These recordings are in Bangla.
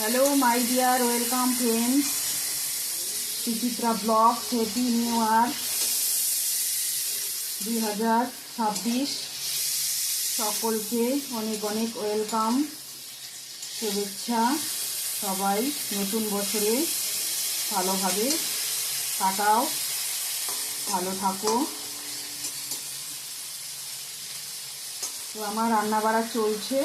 Hello my dear welcome friends Suchitra blog happy new year দুই হাজার ছাব্বিশ। সকলকে অনেক অনেক ওয়েলকাম শুভেচ্ছা। সবাই নতুন বছরে ভালোভাবে কাটাও, ভালো থাকো। তো আমার রান্না বাড়া চলছে।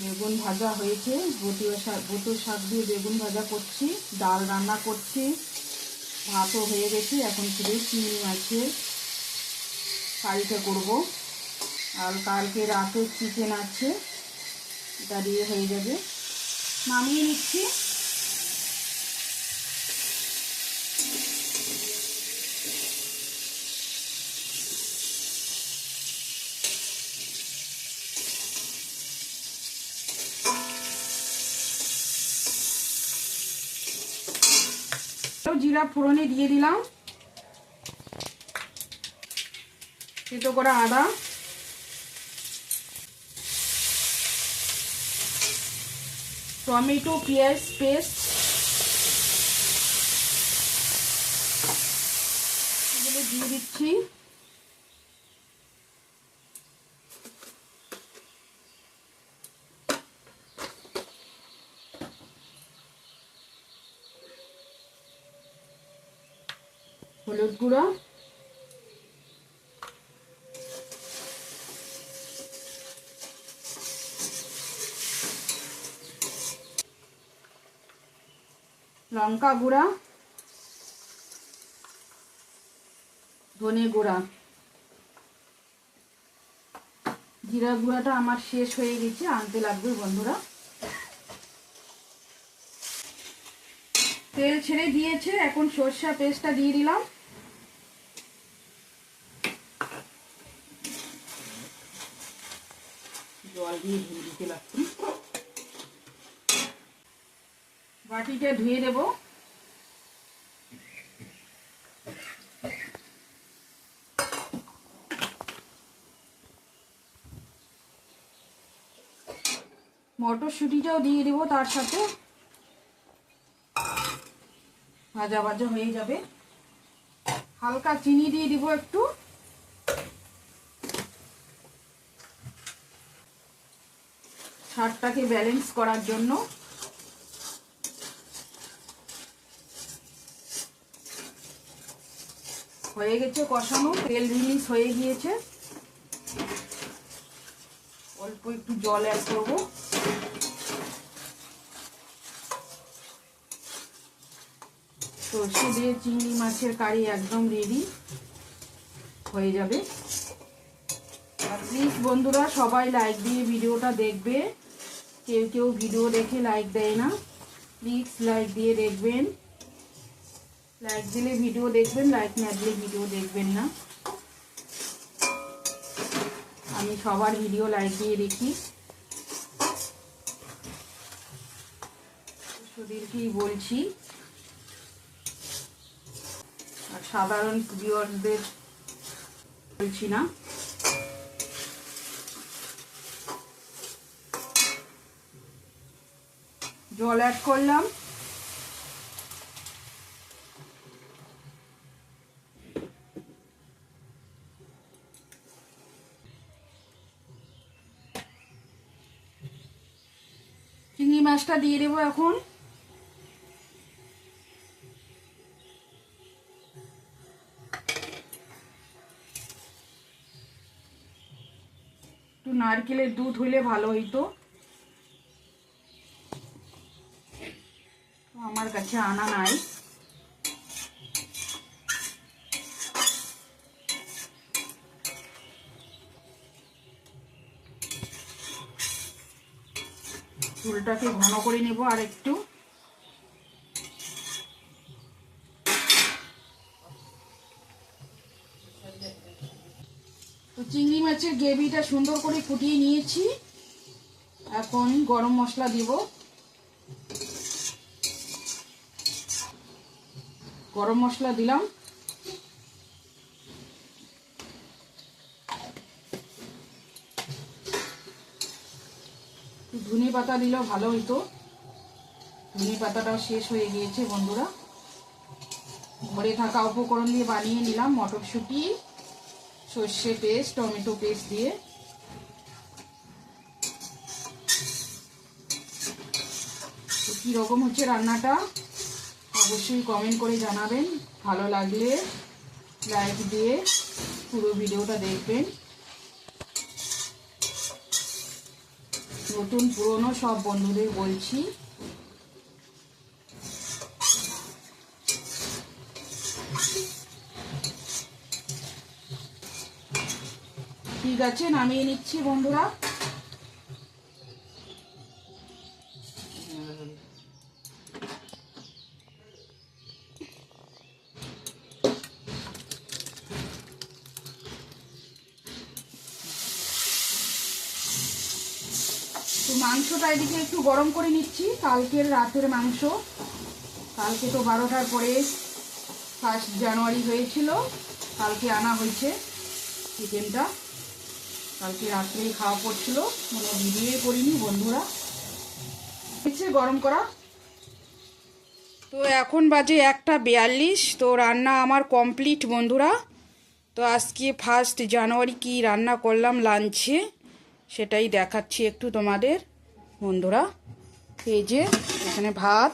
বেগুন ভাজা হয়েছে বটিও শাক বটুর শাক দিয়ে বেগুন ভাজা করছি, ডাল রান্না করছি, ভাতও হয়ে গেছে, এখন শুধু চিংড়ি আছে কারিটা করব। আর কালকে রাতে চিকেন আছে, এটা দিয়ে হয়ে যাবে। নামিয়ে নিচ্ছি। জিরা ফোড়নে দিয়ে দিলাম। থেতো করা আদা। টমেটো পেঁয়াজ পেস্ট। এগুলো দিয়ে দিচ্ছি। হলুদ গুঁড়ো। লঙ্কা গুঁড়া। ধনে গুঁড়া। জিরা গুঁড়াটা আমার শেষ হয়ে গেছে, আনতে লাগবে বন্ধুরা। তেল ছেড়ে দিয়েছে, এখন সর্ষা পেস্টটা দিয়ে দিলাম। জল দিয়ে বাটিটা ধুয়ে দেব। মটরশুঁটিটাও দিয়ে দেবো তার সাথে। ভাজা ভাজা হয়ে যাবে। হালকা চিনি দিয়ে দিব একটু। স্বাদটাকে ব্যালেন্স করার জন্য। হয়ে গেছে কষানো, তেল রিলিজ হয়ে গিয়েছে। অল্প একটু জল অ্যাড করব। সর্ষে দিয়ে চিংড়ি মাছের কারি একদম রেডি হয়ে যাবে। প্লিজ বন্ধুরা, সবাই লাইক দিয়ে ভিডিওটা দেখবে। কেউ কেউ ভিডিও দেখে লাইক দেয় না। প্লিজ লাইক দিয়ে দেখবেন। লাইক দিলে ভিডিও দেখবেন লাইক না দিলে ভিডিও দেখবেন না। আমি সবার ভিডিও লাইক দিয়ে দেখি। শরীরকেই বলছি আর সাধারণ ভিউয়ারদের বলছি না। জল অ্যাড করলাম। চিংড়ি মাছটা দিয়ে দেবো এখন। একটু নারকেলের দুধ হইলে ভালো হইতো। আমার কাছে আনা নাই। চুলটাকে ঘন করে নেব আর একটু। চিংড়ি মাছের গ্রেভিটা সুন্দর করে ফুটিয়ে নিয়েছি। এখন গরম মশলা দিব। গরম মশলা দিলাম। ধনে পাতা দিলেও ভালো হইতো। ধনে পাতাটাও শেষ হয়ে গিয়েছে বন্ধুরা। ঘরে থাকা উপকরণ দিয়ে বানিয়ে নিলাম মটরশুঁটি। সর্ষে পেস্ট, টমেটো পেস্ট দিয়ে। কীরকম হচ্ছে রান্নাটা? অবশ্যই কমেন্ট করে জানাবেন। ভালো লাগলে লাইক দিয়ে পুরো ভিডিওটা দেখবেন। নতুন পুরনো সব বন্ধুদের বলছি। ঠিক আছে, নামিয়ে নিচ্ছি বন্ধুরা। তো মাংসটা এদিকে একটু গরম করে নিচ্ছি, কালকের রাতের মাংস। কালকে তো বারোটার পরে ফার্স্ট জানুয়ারি হয়েছিল, কালকে আনা হয়েছে চিকেনটা কালকে রাত্রেই খাওয়া পড়ছিল। কোনো ভিডিওই করিনি, বন্ধুরা। হচ্ছে গরম করা। তো এখন বাজে একটা বিয়াল্লিশ। তো রান্না আমার কমপ্লিট, বন্ধুরা। তো আজকে ফার্স্ট জানুয়ারি কি রান্না করলাম লাঞ্চে, সেটাই দেখাচ্ছি একটু তোমাদের, বন্ধুরা। এই যে, এখানে ভাত,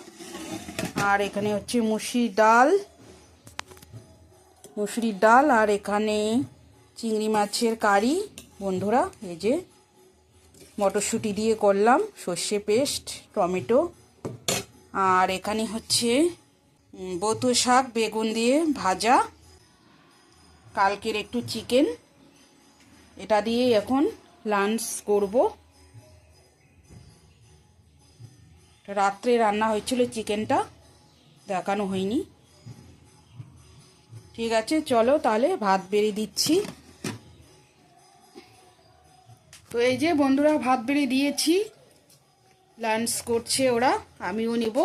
আর এখানে হচ্ছে মুসির ডাল। মুসুরির ডাল, আর এখানে চিংড়ি মাছের কারি। বন্ধুরা, এই যে মটরশুঁটি দিয়ে করলাম, সর্ষে পেস্ট, টমেটো, আর এখানে হচ্ছে বতো শাক, বেগুন দিয়ে ভাজা, কালকের একটু চিকেন। এটা দিয়ে এখন লাঞ্চ করব। রাত্রে রান্না হয়েছিল চিকেনটা, দেখানো হয়নি। ঠিক আছে, চলো তাহলে ভাত বেড়ে দিচ্ছি। তো এই যে বন্ধুরা ভাত বেড়ে দিয়েছি। লাঞ্চ করছে ওরা, আমিও নেব।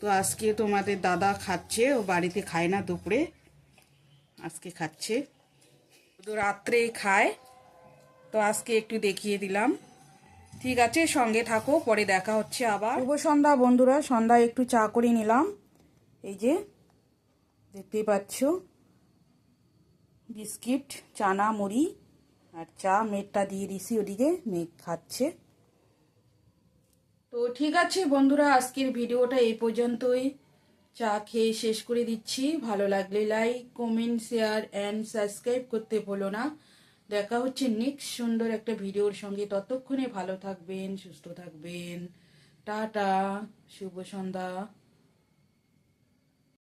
তো আজকে তোমাদের দাদা খাচ্ছে, ও বাড়িতে খায় না দুপুরে, আজকে খাচ্ছে। শুধু রাত্রেই খায়, তো আজকে একটু দেখিয়ে দিলাম। ঠিক আছে, সঙ্গে থাকো, পরে দেখা হচ্ছে আবার। শুভ সন্ধ্যা বন্ধুরা, সন্ধ্যায় একটু চা করে নিলাম। এই যে, দেখতেই পাচ্ছ। বিস্কিট চানা মুড়ি আর চা মেঘটা দিয়ে দিছি ওদিকে, মেঘ খাচ্ছে। তো ঠিক আছে বন্ধুরা, আজকের ভিডিওটা এই পর্যন্তই। চা খেয়ে শেষ করে দিচ্ছি। ভালো লাগলে like comment share and subscribe করতে ভুলো না। দেখা হচ্ছে নেক্সট সুন্দর একটা ভিডিওর সঙ্গে। ততক্ষণে ভালো থাকবেন, সুস্থ থাকবেন। টাটা, শুভ সন্ধ্যা।